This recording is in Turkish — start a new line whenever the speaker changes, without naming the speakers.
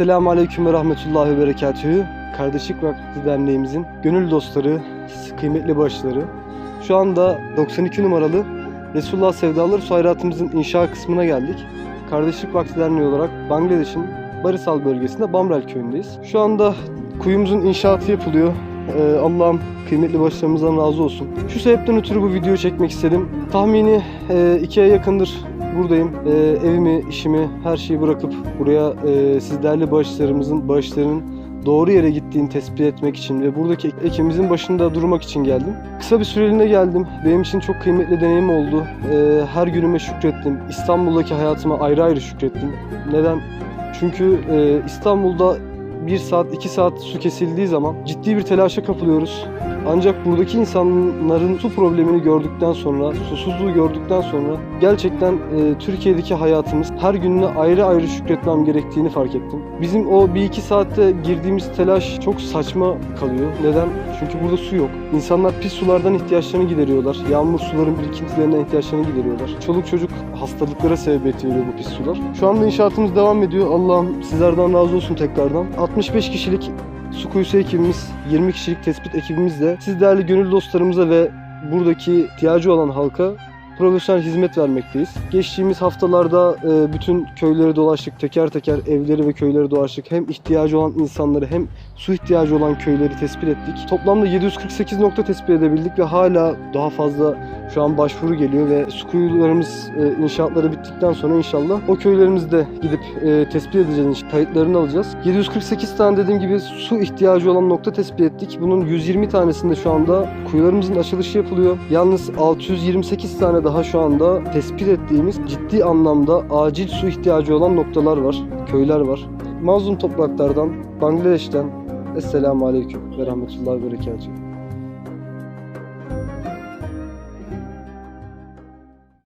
Esselamu Aleyküm ve Rahmetullahi ve Berekatühü. Kardeşlik Vakfı Derneğimizin gönül dostları, kıymetli başları. Şu anda 92 numaralı Resulullah Sevdaları Su inşa kısmına geldik. Kardeşlik Vakfı Derneği olarak Bangladeş'in Barisal bölgesinde Bamrel köyündeyiz. Şu anda kuyumuzun inşaatı yapılıyor. Ee, Allah'ım kıymetli başlarımızdan razı olsun. Şu sebepten ötürü bu videoyu çekmek istedim. Tahmini e, iki aya yakındır buradayım. Ee, evimi, işimi, her şeyi bırakıp buraya e, siz değerli bağışlarımızın, bağışlarının doğru yere gittiğini tespit etmek için ve buradaki ekibimizin başında durmak için geldim. Kısa bir süreliğine geldim. Benim için çok kıymetli deneyim oldu. Ee, her günüme şükrettim. İstanbul'daki hayatıma ayrı ayrı şükrettim. Neden? Çünkü e, İstanbul'da bir saat, iki saat su kesildiği zaman ciddi bir telaşa kapılıyoruz. Ancak buradaki insanların su problemini gördükten sonra, susuzluğu gördükten sonra gerçekten e, Türkiye'deki hayatımız her gününe ayrı ayrı şükretmem gerektiğini fark ettim. Bizim o bir iki saatte girdiğimiz telaş çok saçma kalıyor. Neden? Çünkü burada su yok. İnsanlar pis sulardan ihtiyaçlarını gideriyorlar. Yağmur suların birikintilerinden ihtiyaçlarını gideriyorlar. Çoluk çocuk hastalıklara sebebiyet veriyor bu pis sular. Şu anda inşaatımız devam ediyor. Allah'ım sizlerden razı olsun tekrardan. 65 kişilik Su kuyusu ekibimiz, 20 kişilik tespit ekibimizle siz değerli gönül dostlarımıza ve buradaki ihtiyacı olan halka profesyonel hizmet vermekteyiz. Geçtiğimiz haftalarda e, bütün köyleri dolaştık, teker teker evleri ve köyleri dolaştık. Hem ihtiyacı olan insanları hem su ihtiyacı olan köyleri tespit ettik. Toplamda 748 nokta tespit edebildik ve hala daha fazla şu an başvuru geliyor ve su kuyularımız e, inşaatları bittikten sonra inşallah o köylerimizde gidip e, tespit edeceğiz, kayıtlarını alacağız. 748 tane dediğim gibi su ihtiyacı olan nokta tespit ettik. Bunun 120 tanesinde şu anda kuyularımızın açılışı yapılıyor. Yalnız 628 tane daha şu anda tespit ettiğimiz ciddi anlamda acil su ihtiyacı olan noktalar var, köyler var. Mazlum topraklardan, Bangladeş'ten Esselamu Aleyküm ve Rahmetullahi Berekatuhu.